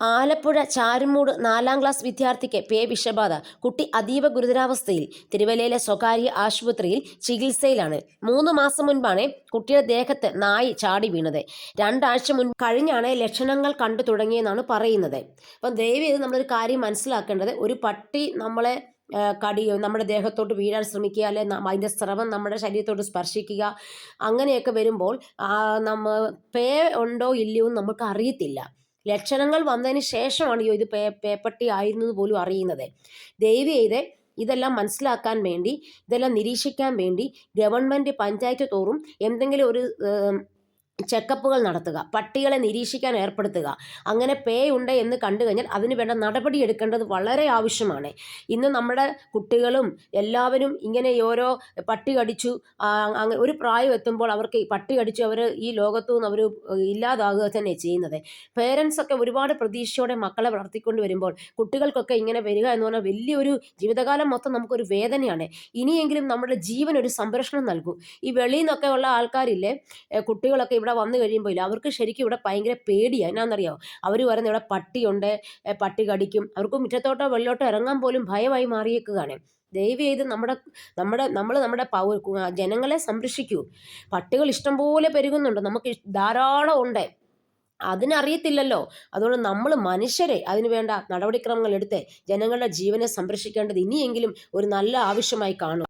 ആലപ്പുഴ ചാരുമൂട് നാലാം ക്ലാസ് വിദ്യാർത്ഥിക്ക് പേ വിഷബാധ. കുട്ടി അതീവ ഗുരുതരാവസ്ഥയിൽ. തിരുവല്ലയിലെ സ്വകാര്യ ആശുപത്രിയിൽ ചികിത്സയിലാണ്. മൂന്ന് മാസം മുൻപാണ് കുട്ടിയുടെ ദേഹത്ത് നായി ചാടി വീണത്. രണ്ടാഴ്ച മുൻപ് കഴിഞ്ഞാണ് ലക്ഷണങ്ങൾ കണ്ടു തുടങ്ങിയെന്നാണ് പറയുന്നത്. അപ്പം ദയവേത് നമ്മളൊരു കാര്യം മനസ്സിലാക്കേണ്ടത്. ഒരു പട്ടി നമ്മളെ കടി നമ്മുടെ ദേഹത്തോട്ട് വീഴാൻ ശ്രമിക്കുക അല്ലെ അതിന്റെ സ്രവം നമ്മുടെ ശരീരത്തോട് സ്പർശിക്കുക അങ്ങനെയൊക്കെ വരുമ്പോൾ നമ്മൾ നമ്മ പേ ഉണ്ടോ ഇല്ലയോ എന്ന് നമുക്ക് അറിയത്തില്ല. ലക്ഷണങ്ങൾ വന്നതിന് ശേഷമാണ് ഇത് പേ പേപ്പട്ടി ആയിരുന്നത് പോലും അറിയുന്നത്. ദയവ് ചെയ്ത് ഇതെല്ലാം മനസ്സിലാക്കാൻ വേണ്ടി ഇതെല്ലാം നിരീക്ഷിക്കാൻ വേണ്ടി ഗവൺമെന്റ് പഞ്ചായത്ത് തോറും എന്തെങ്കിലും ഒരു ചെക്കപ്പുകൾ നടത്തുക പട്ടികളെ നിരീക്ഷിക്കാൻ ഏർപ്പെടുത്തുക അങ്ങനെ പേ ഉണ്ട് എന്ന് കണ്ടു കഴിഞ്ഞാൽ അതിന് വേണ്ട നടപടി എടുക്കേണ്ടത് വളരെ ആവശ്യമാണ്. ഇന്ന് നമ്മുടെ കുട്ടികളും എല്ലാവരും ഇങ്ങനെ ഓരോ പട്ടി കടിച്ചു അങ്ങനെ ഒരു പ്രായം എത്തുമ്പോൾ അവർക്ക് പട്ടി കടിച്ചു അവർ ഈ ലോകത്തു നിന്ന് അവർ ഇല്ലാതാകുക തന്നെ ചെയ്യുന്നത്. പേരൻസൊക്കെ ഒരുപാട് പ്രതീക്ഷയോടെ മക്കളെ വളർത്തിക്കൊണ്ട് വരുമ്പോൾ കുട്ടികൾക്കൊക്കെ ഇങ്ങനെ വരിക എന്ന് പറഞ്ഞാൽ വലിയൊരു ജീവിതകാലം മൊത്തം നമുക്കൊരു വേദനയാണ്. ഇനിയെങ്കിലും നമ്മുടെ ജീവൻ ഒരു സംരക്ഷണം നൽകും. ഈ വെളിയിൽ നിന്നൊക്കെ ഉള്ള ആൾക്കാരില്ലേ കുട്ടികളൊക്കെ ഇവിടെ വന്നു കഴിയുമ്പോൾ ഇല്ല. അവർക്ക് ശരിക്കും ഇവിടെ ഭയങ്കര പേടിയാണ് എന്നാണെന്നറിയോ അവർ പറയുന്നത് ഇവിടെ പട്ടിയുണ്ട് പട്ടി കടിക്കും. അവർക്ക് മുറ്റത്തോട്ടോ വെള്ളോട്ടോ ഇറങ്ങാൻ പോലും ഭയമായി മാറിയേക്കുകയാണ്. ദയവ് ചെയ്ത് നമ്മുടെ നമ്മുടെ നമ്മൾ നമ്മുടെ പൗ ജനങ്ങളെ സംരക്ഷിക്കൂ. പട്ടികൾ ഇഷ്ടംപോലെ പെരുകുന്നുണ്ട്. നമുക്ക് ധാരാളം ഉണ്ട്. അതിനറിയത്തില്ലല്ലോ. അതുകൊണ്ട് നമ്മൾ മനുഷ്യരെ അതിനുവേണ്ട നടപടിക്രമങ്ങൾ എടുത്ത് ജനങ്ങളുടെ ജീവനെ സംരക്ഷിക്കേണ്ടത് ഇനിയെങ്കിലും ഒരു നല്ല ആവശ്യമായി കാണും.